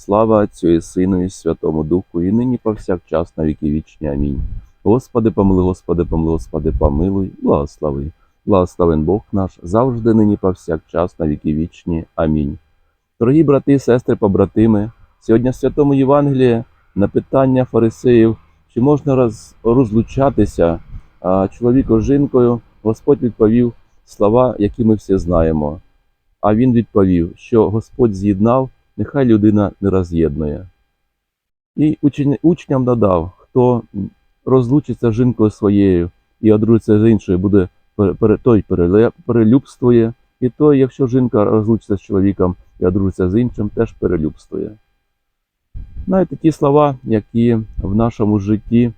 Слава Отцю і Сину, і Святому Духу, і нині повсякчас на віки вічні. Амінь. Господи, помилуй, Господи, помилуй, Господи, помилуй, благослови. Благословен Бог наш, завжди нині повсякчас на віки вічні. Амінь. Дорогі брати, сестри, побратими, сьогодні в Святому Євангелії на питання фарисеїв, чи можна роз, розлучатися а, чоловіку з жінкою, Господь відповів слова, які ми всі знаємо. А він відповів, що Господь з'єднав, нехай людина не роз'єднує. І учням додав, хто розлучиться з жінкою своєю і одружиться з іншою, буде той перелюбствує, і той, якщо жінка розлучиться з чоловіком і одружиться з іншим, теж перелюбствує. Знаєте, ті слова, які в нашому житті,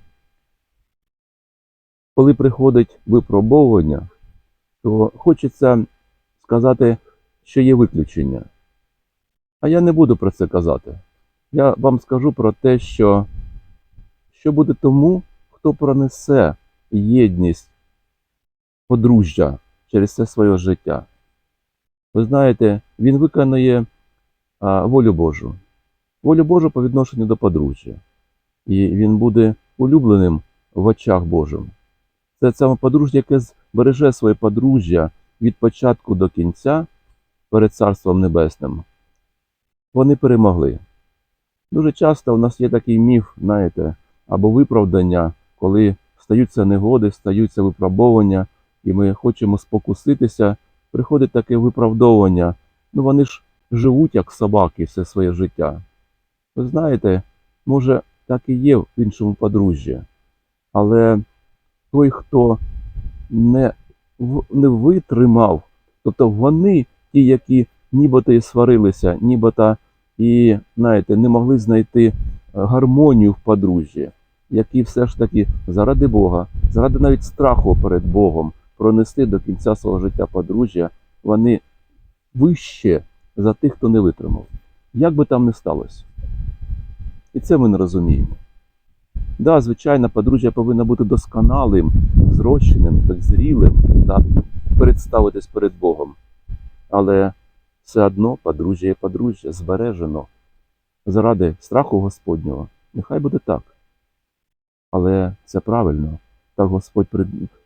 коли приходить випробовування, то хочеться сказати, що є виключення. А я не буду про це казати. Я вам скажу про те, що, що буде тому, хто пронесе єдність подружжя через все своє життя. Ви знаєте, він виконує а, волю Божу. Волю Божу по відношенню до подружжя. І він буде улюбленим в очах Божим. Це саме подружжя, яке збереже своє подружжя від початку до кінця перед Царством Небесним. Вони перемогли. Дуже часто у нас є такий міф, знаєте, або виправдання, коли стаються негоди, стаються випробовування, і ми хочемо спокуситися, приходить таке виправдовування. Ну вони ж живуть як собаки все своє життя. Ви знаєте, може, так і є в іншому подружжі, але той, хто не, не витримав, тобто вони, ті, які нібито і сварилися, нібито і, знаєте, не могли знайти е, гармонію в подружжі, які все ж таки заради Бога, заради навіть страху перед Богом пронести до кінця свого життя подружжя, вони вище за тих, хто не витримав. Як би там не сталося. І це ми не розуміємо. Да, звичайно, подружжя повинно бути досконалим, зрощеним, зрілим, да, представитись перед Богом. Але все одно подружжя є подружжя, збережено заради страху Господнього. Нехай буде так. Але це правильно. Так Господь,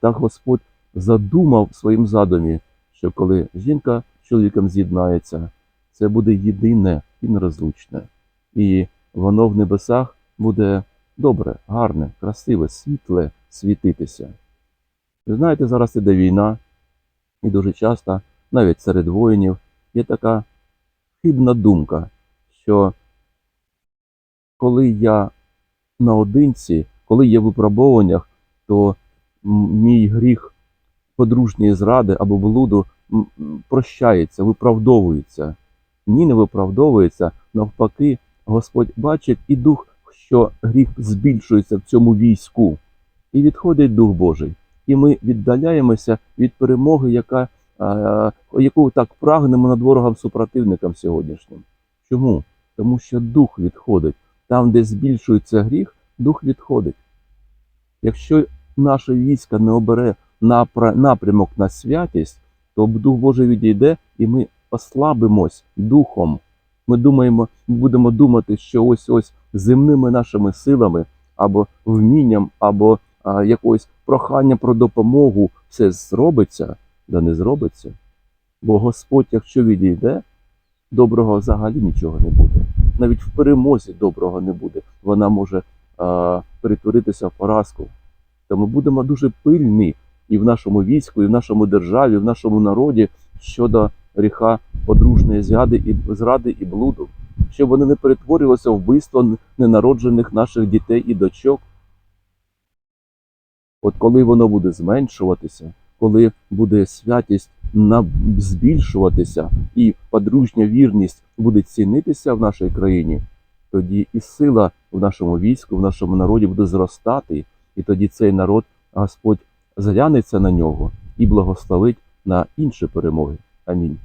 так Господь задумав в своїм задумі, що коли жінка з чоловіком з'єднається, це буде єдине і нерозлучне. І воно в небесах буде добре, гарне, красиве, світле світитися. Ви знаєте, зараз іде війна, і дуже часто, навіть серед воїнів, є така хибна думка, що коли я наодинці, коли є в випробуваннях, то мій гріх подружньої зради або блуду прощається, виправдовується. Ні, не виправдовується. Навпаки, Господь бачить і дух, що гріх збільшується в цьому війську, і відходить Дух Божий. І ми віддаляємося від перемоги, яка, яку так прагнемо над ворогом супротивником сьогоднішнім. Чому? Тому що дух відходить. Там, де збільшується гріх, дух відходить. Якщо наше військо не обере напрямок на святість, то Дух Божий відійде, і ми ослабимось духом. Ми думаємо, будемо думати, що ось ось земними нашими силами або вмінням, або а, якось прохання про допомогу все зробиться, да не зробиться. Бо Господь, якщо відійде, доброго взагалі нічого не буде. Навіть в перемозі доброго не буде. Вона може а, перетворитися в поразку. Тому будемо дуже пильні і в нашому війську, і в нашому державі, і в нашому народі щодо гріха подружної зради і зради і блуду, щоб вони не перетворювалися в вбивство ненароджених наших дітей і дочок. От коли воно буде зменшуватися, коли буде святість збільшуватися і подружня вірність буде цінитися в нашій країні, тоді і сила в нашому війську, в нашому народі буде зростати, і тоді цей народ Господь зглянеться на нього і благословить на інші перемоги. Амінь.